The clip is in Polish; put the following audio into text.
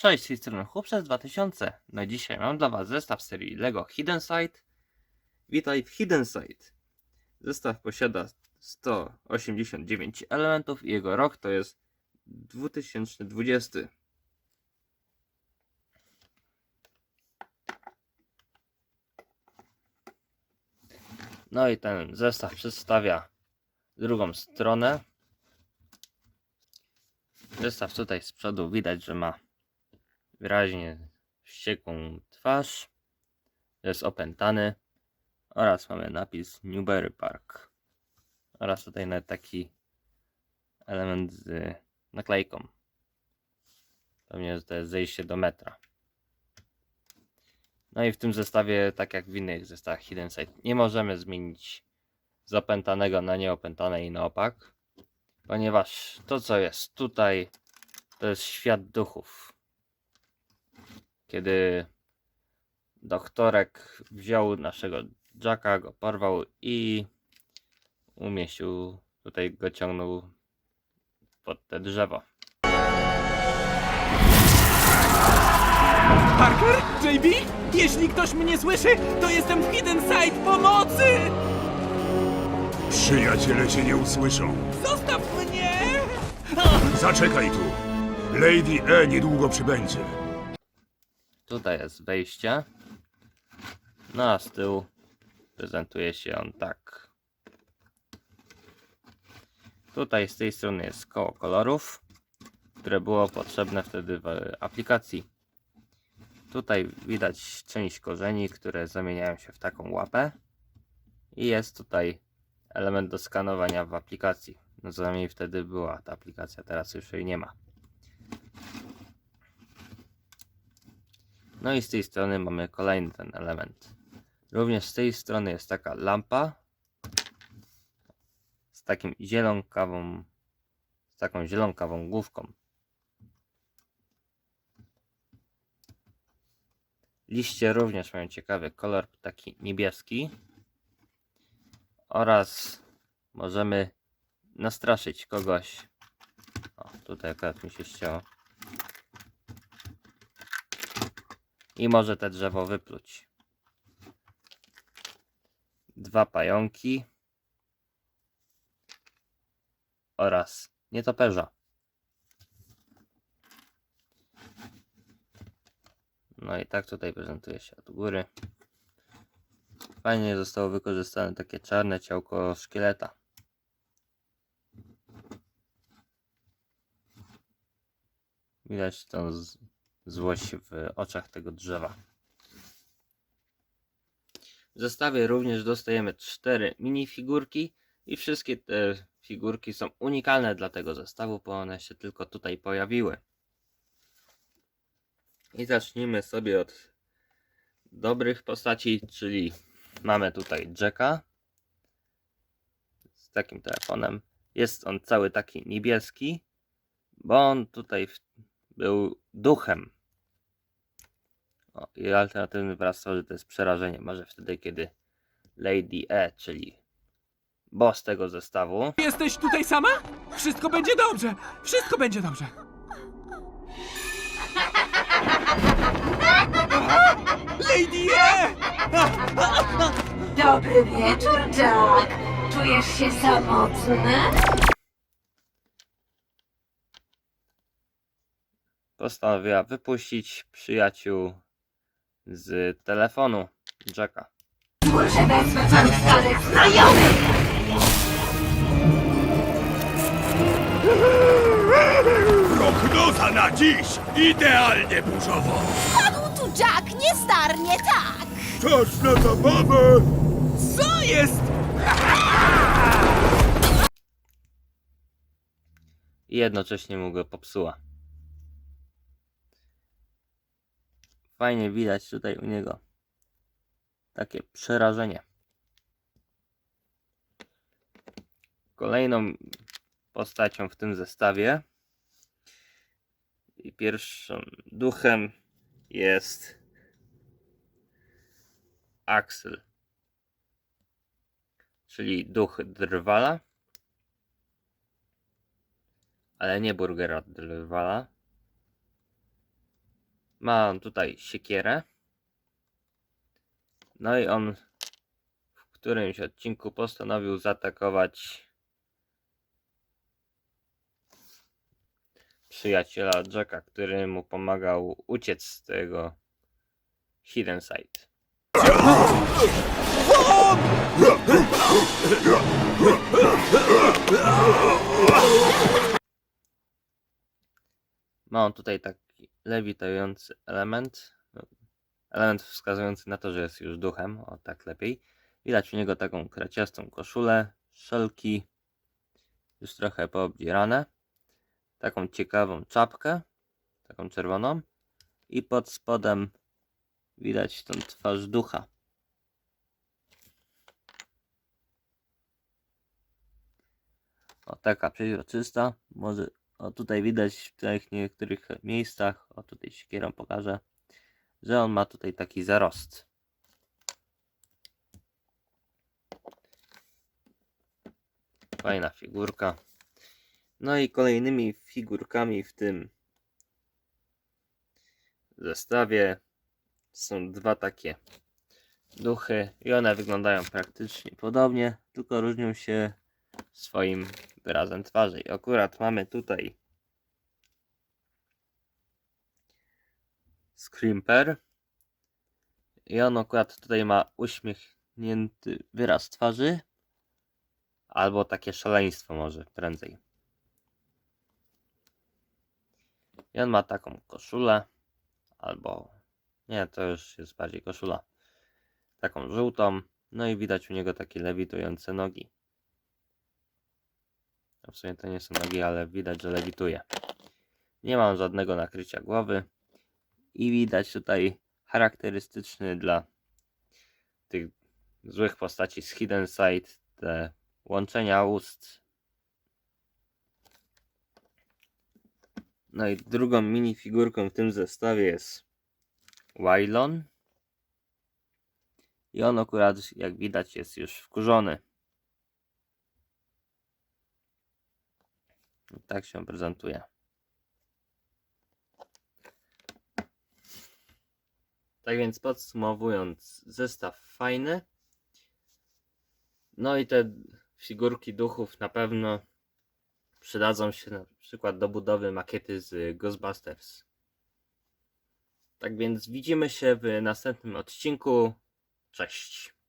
Cześć, z tej strony Chłopcze 2000. No dzisiaj mam dla Was zestaw serii LEGO Hidden Side. Witaj w Hidden Side. Zestaw posiada 189 elementów i jego rok to jest 2020. No i ten zestaw przedstawia drugą stronę. Zestaw tutaj z przodu widać, że ma wyraźnie wściekłą twarz. Jest opętany. Oraz mamy napis Newberry Park. Oraz tutaj nawet taki element z naklejką. Pewnie to jest zejście do metra. No i w tym zestawie, tak jak w innych zestawach Hidden Side, nie możemy zmienić z opętanego na nieopętane i na opak. Ponieważ to co jest tutaj to jest świat duchów. Kiedy doktorek wziął naszego Jacka, go porwał i umieścił, tutaj go ciągnął pod te drzewo. Parker? JB? Jeśli ktoś mnie słyszy, to jestem w Hidden Side pomocy! Przyjaciele cię nie usłyszą. Zostaw mnie! Zaczekaj tu. Lady E niedługo przybędzie. Tutaj jest wejście. No a z tyłu prezentuje się on tak. Tutaj z tej strony jest koło kolorów, które było potrzebne wtedy w aplikacji. Tutaj widać część korzeni, które zamieniają się w taką łapę. I jest tutaj element do skanowania w aplikacji. No co najmniej wtedy była ta aplikacja, teraz już jej nie ma. No i z tej strony mamy kolejny ten element. Również z tej strony jest taka lampa z takim zielonkawą z taką zielonkawą główką. Liście również mają ciekawy kolor, taki niebieski. Oraz możemy nastraszyć kogoś. O, tutaj akurat mi się ścięło. I może te drzewo wypluć. Dwa pająki oraz nietoperza. No i tak tutaj prezentuje się od góry. Fajnie zostało wykorzystane takie czarne ciałko szkieleta. Widać tą złość w oczach tego drzewa. W zestawie również dostajemy cztery minifigurki i wszystkie te figurki są unikalne dla tego zestawu, bo one się tylko tutaj pojawiły. I zacznijmy sobie od dobrych postaci, czyli mamy tutaj Jacka z takim telefonem. Jest on cały taki niebieski, bo on tutaj w- był duchem. O, I alternatywny wyraz to, że to jest przerażenie. Może wtedy, kiedy Lady E, czyli boss tego zestawu, Jesteś tutaj sama? Wszystko będzie dobrze! Wszystko będzie dobrze! Lady E! Dobry wieczór, Jack. Czujesz się samotny? Postanowiła wypuścić przyjaciół z telefonu Jacka. Muszę wezwać starych znajomych. Prognoza na dziś idealnie burzowo. Padł tu Jack niezdarnie tak! Czas na zabawę. Co jest? I jednocześnie mu go popsuła. Fajnie widać tutaj u niego takie przerażenie. Kolejną postacią w tym zestawie i pierwszym duchem jest Axel, czyli duch drwala, ale nie burgera drwala, Ma on tutaj siekierę. No i on w którymś odcinku postanowił zaatakować przyjaciela Jacka, który mu pomagał uciec z tego Hidden Side. Ma on tutaj taki lewitujący element. no, Element wskazujący na to, że jest już duchem. O, tak lepiej. Widać u niego taką kraciastą koszulę, szelki, już trochę poobdzierane. Taką ciekawą czapkę, taką czerwoną. I pod spodem widać tą twarz ducha. O, taka przeźroczysta. Może o tutaj widać w tych niektórych miejscach, o tutaj siekierą pokażę, że on ma tutaj taki zarost. Fajna figurka. No i kolejnymi figurkami w tym zestawie są dwa takie duchy i one wyglądają praktycznie podobnie, tylko różnią się swoim wyrazem twarzy. I akurat mamy tutaj Scrimper i on akurat tutaj ma uśmiechnięty wyraz twarzy albo takie szaleństwo może prędzej. I on ma taką koszulę albo nie, to już jest bardziej koszula. Taką żółtą, no i widać u niego takie lewitujące nogi. W sumie to nie są nogi, ale widać, że lewituje. Nie mam żadnego nakrycia głowy. I widać tutaj charakterystyczny dla tych złych postaci z Hidden Side te łączenia ust. No i drugą minifigurką w tym zestawie jest Wylon. I on akurat, jak widać, jest już wkurzony. Tak się prezentuje. Tak więc podsumowując, zestaw fajny. No i te figurki duchów na pewno przydadzą się na przykład do budowy makiety z Ghostbusters. Tak więc widzimy się w następnym odcinku. Cześć.